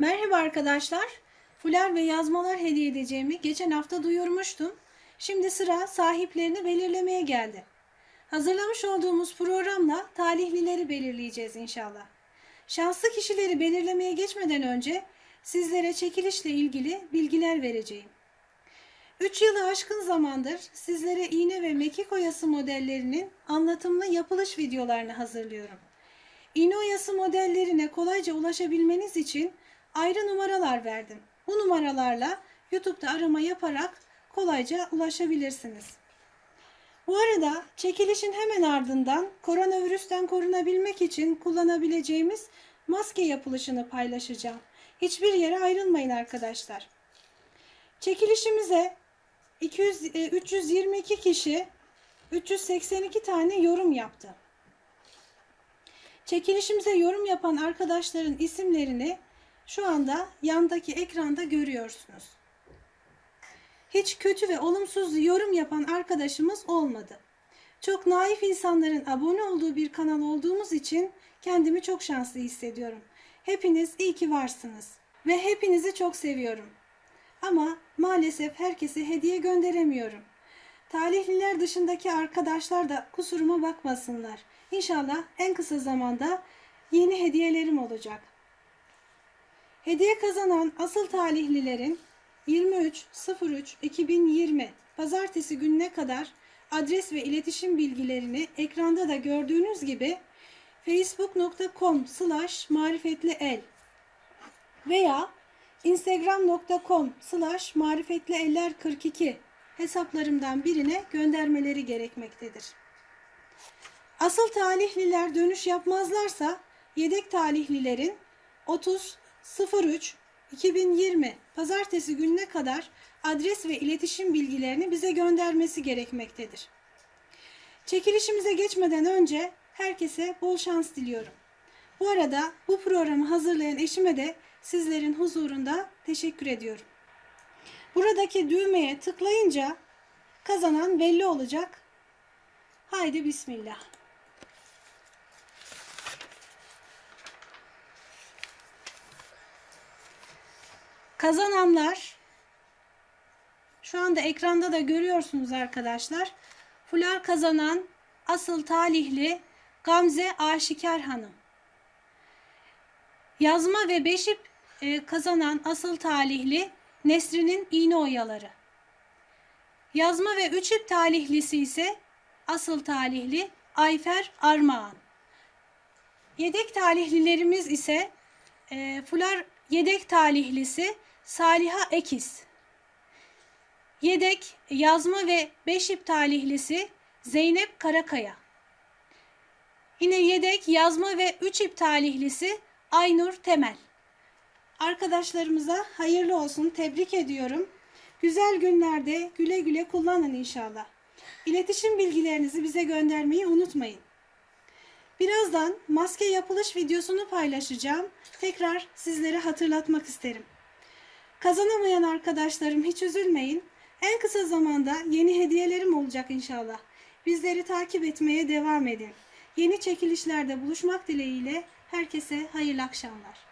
Merhaba arkadaşlar. Fular ve yazmalar hediye edeceğimi geçen hafta duyurmuştum. Şimdi sıra sahiplerini belirlemeye geldi. Hazırlamış olduğumuz programla talihlileri belirleyeceğiz inşallah. Şanslı kişileri belirlemeye geçmeden önce sizlere çekilişle ilgili bilgiler vereceğim. 3 yılı aşkın zamandır sizlere iğne ve mekik oyası modellerinin anlatımlı yapılış videolarını hazırlıyorum. İğne oyası modellerine kolayca ulaşabilmeniz için ayrı numaralar verdim. Bu numaralarla YouTube'da arama yaparak kolayca ulaşabilirsiniz. Bu arada çekilişin hemen ardından koronavirüsten korunabilmek için kullanabileceğimiz maske yapılışını paylaşacağım. Hiçbir yere ayrılmayın arkadaşlar. Çekilişimize 200, e, 322 kişi 382 tane yorum yaptı. Çekilişimize yorum yapan arkadaşların isimlerini şu anda yandaki ekranda görüyorsunuz. Hiç kötü ve olumsuz yorum yapan arkadaşımız olmadı. Çok naif insanların abone olduğu bir kanal olduğumuz için kendimi çok şanslı hissediyorum. Hepiniz iyi ki varsınız ve hepinizi çok seviyorum. Ama maalesef herkese hediye gönderemiyorum. Talihliler dışındaki arkadaşlar da kusuruma bakmasınlar. İnşallah en kısa zamanda yeni hediyelerim olacak. Hediye kazanan asıl talihlilerin 23.03.2020 pazartesi gününe kadar adres ve iletişim bilgilerini ekranda da gördüğünüz gibi facebook.com slash marifetliel veya instagram.com slash marifetlieller42 hesaplarımdan birine göndermeleri gerekmektedir. Asıl talihliler dönüş yapmazlarsa yedek talihlilerin 30 03 2020 pazartesi gününe kadar adres ve iletişim bilgilerini bize göndermesi gerekmektedir. Çekilişimize geçmeden önce herkese bol şans diliyorum. Bu arada bu programı hazırlayan eşime de sizlerin huzurunda teşekkür ediyorum. Buradaki düğmeye tıklayınca kazanan belli olacak. Haydi bismillah. Kazananlar şu anda ekranda da görüyorsunuz arkadaşlar. Fular kazanan asıl talihli Gamze Aşikar Hanım. Yazma ve beşip e, kazanan asıl talihli Nesrin'in iğne oyaları. Yazma ve üç ip talihlisi ise asıl talihli Ayfer Armağan. Yedek talihlilerimiz ise e, Fular yedek talihlisi Saliha Ekiz. Yedek yazma ve beş ip talihlisi Zeynep Karakaya. Yine yedek yazma ve üç ip talihlisi Aynur Temel. Arkadaşlarımıza hayırlı olsun. Tebrik ediyorum. Güzel günlerde güle güle kullanın inşallah. İletişim bilgilerinizi bize göndermeyi unutmayın. Birazdan maske yapılış videosunu paylaşacağım. Tekrar sizlere hatırlatmak isterim. Kazanamayan arkadaşlarım hiç üzülmeyin. En kısa zamanda yeni hediyelerim olacak inşallah. Bizleri takip etmeye devam edin. Yeni çekilişlerde buluşmak dileğiyle herkese hayırlı akşamlar.